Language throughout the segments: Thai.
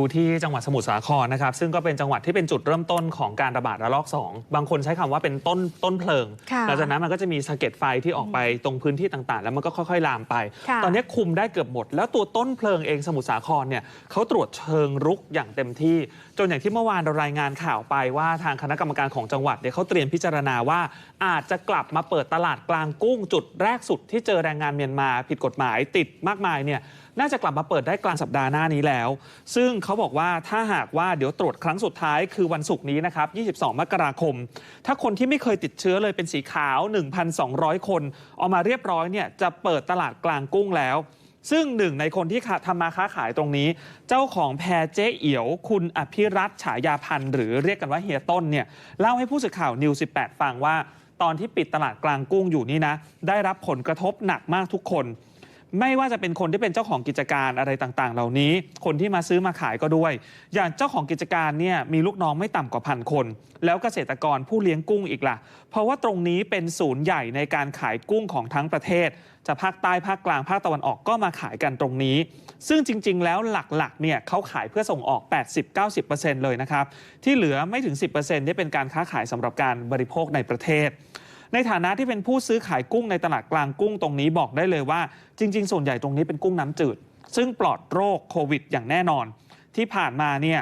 ดูที่จังหวัดสมุทรสาครนะครับซึ่งก็เป็นจังหวัดที่เป็นจุดเริ่มต้นของการระบาดระลอก 2 บางคนใช้คำว่าเป็นต้นต้นเพลิงค่ะหลังจากนั้นมันก็จะมีสะเก็ดไฟที่ออกไปตรงพื้นที่ต่างๆ แล้วมันก็ค่อยๆลามไปค่ะตอนนี้คุมได้เกือบหมด แล้วตัวต้นเพลิงเองสมุทรสาครเนี่ยเขาตรวจเชิงรุกอย่างเต็มที่ จนอย่างที่เมื่อวานเรารายงานข่าวไปว่าทางคณะกรรมการของจังหวัดเนี่ยเขาเตรียมพิจารณาว่า อาจจะกลับมาเปิดตลาดกลางกุ้งจุดแรกสุดที่เจอแรงงานเมียนมาผิดกฎหมายติดมากมายเนี่ยน่าจะกลับมาเปิดได้กลางสัปดาห์หน้านี้แล้ว ซึ่งเขาบอกว่าถ้าหากว่าเดี๋ยวตรวจครั้งสุดท้ายคือวันศุกร์นี้นะครับ 22 มกราคม ถ้าคนที่ไม่เคยติดเชื้อเลยเป็นสีขาว 1,200 คนออกมาเรียบร้อยเนี่ยจะเปิดตลาดกลางกุ้งแล้วซึ่งหนึ่งในคนที่ทำมาค้าขายตรงนี้ เจ้าของแพรเจ๊เอียว คุณอภิรัตฉายาพันธ์หรือเรียกกันว่าเฮียต้นเนี่ยเล่าให้ผู้สื่อข่าวนิว 18 ฟังว่า ตอนที่ปิดตลาดกลางกุ้งอยู่นี่นะ ได้รับผลกระทบหนักมากทุกคน ไม่ว่าจะเป็นคนที่เป็นเจ้าของกิจการอะไรต่างๆ เหล่านี้ คนที่มาซื้อมาขายก็ด้วย อย่างเจ้าของกิจการเนี่ยมีลูกน้องไม่ต่ำกว่าพันคน แล้วเกษตรกรผู้เลี้ยงกุ้งอีกล่ะ เพราะว่าตรงนี้เป็นศูนย์ใหญ่ในการขายกุ้งของทั้งประเทศ จะภาคใต้ภาคกลางภาคตะวันออกก็มาขายกันตรงนี้ ซึ่งจริง ๆ แล้วหลักๆเนี่ยเขาขายเพื่อส่งออก 80-90%เลยนะครับที่เหลือไม่ถึง 10%ที่เป็นการค้าขายสำหรับการบริโภคในประเทศ ในฐานะที่เป็นผู้ซื้อขายกุ้งในตลาดกลางกุ้งตรงนี้บอกได้เลยว่า จริง ๆ ส่วนใหญ่ตรงนี้เป็นกุ้งน้ำจืด ซึ่งปลอดโรคโควิด อย่างแน่นอน ที่ผ่านมาเนี่ย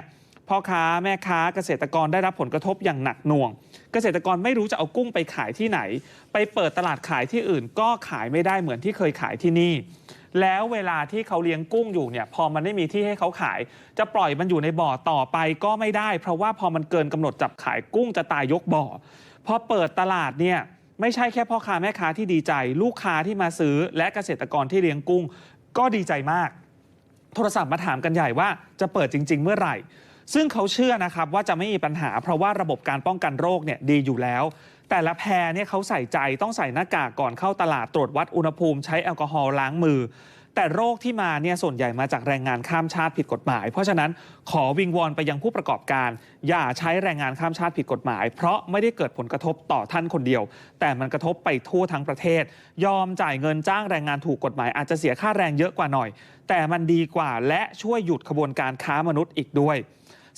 พ่อค้าแม่ค้าเกษตรกรได้รับผลกระทบอย่างหนักหน่วง เกษตรกรไม่รู้จะเอากุ้งไปขายที่ไหน ไปเปิดตลาดขายที่อื่น ก็ขายไม่ได้เหมือนที่เคยขายที่นี่ แล้วเวลาที่เขาเลี้ยงกุ้งอยู่เนี่ยพอมันไม่มีที่ให้เขาขาย จะปล่อยมันอยู่ในบ่อต่อไปก็ไม่ได้ เพราะว่าพอมันเกินกำหนดจับขายกุ้งจะตายยกบ่อพอเปิดตลาดเนี่ย ไม่ใช่แค่พ่อค้าแม่ค้าที่ดีใจ ลูกค้าที่มาซื้อและเกษตรกรที่เลี้ยงกุ้ง ก็ดีใจมาก โทรศัพท์มาถามกันใหญ่ว่าจะเปิดจริง ๆ เมื่อไหร่ ซึ่งเขาเชื่อนะครับว่าจะไม่มีปัญหา เพราะว่าระบบการป้องกันโรคเนี่ยดีอยู่แล้ว แต่ละแพรเนี่ยเขาใส่ใจต้องใส่หน้ากากก่อนเข้าตลาดตรวจวัดอุณหภูมิใช้แอลกอฮอล์ล้างมือ แต่โรคที่มาเนี่ยส่วนใหญ่มาจากแรงงานข้ามชาติผิดกฎหมาย เพราะฉะนั้นขอวิงวอนไปยังผู้ประกอบการ อย่าใช้แรงงานข้ามชาติผิดกฎหมาย เพราะไม่ได้เกิดผลกระทบต่อท่านคนเดียว แต่มันกระทบไปทั่วทั้งประเทศ ยอมจ่ายเงินจ้างแรงงานถูกกฎหมาย อาจจะเสียค่าแรงเยอะกว่าหน่อย แต่มันดีกว่าและช่วยหยุดขบวนการค้ามนุษย์อีกด้วย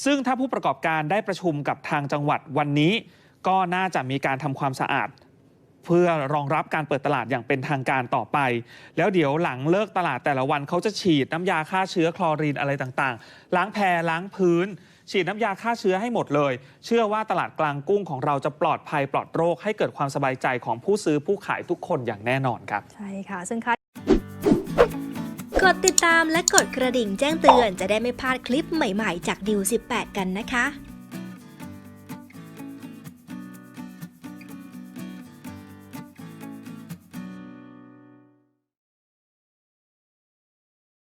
ซึ่งถ้าผู้ประกอบการได้ประชุมกับทางจังหวัดวันนี้ ก็น่าจะมีการทำความสะอาด เพื่อรองรับการเปิดตลาดอย่างเป็นทางการต่อไป แล้วเดี๋ยวหลังเลิกตลาดแต่ละวันเขาจะฉีดน้ำยาฆ่าเชื้อคลอรีนอะไรต่างๆ ล้างแพรล้างพื้น ฉีดน้ำยาฆ่าเชื้อให้หมดเลย เชื่อว่าตลาดกลางกุ้งของเราจะปลอดภัยปลอดโรค ให้เกิดความสบายใจของผู้ซื้อผู้ขายทุกคนอย่างแน่นอนครับ ใช่ค่ะ ซึ่งค่ากดติดตามและกดกระดิ่งแจ้งเตือนจะได้ไม่พลาดคลิปใหม่ๆ จากดิว18 กันนะคะ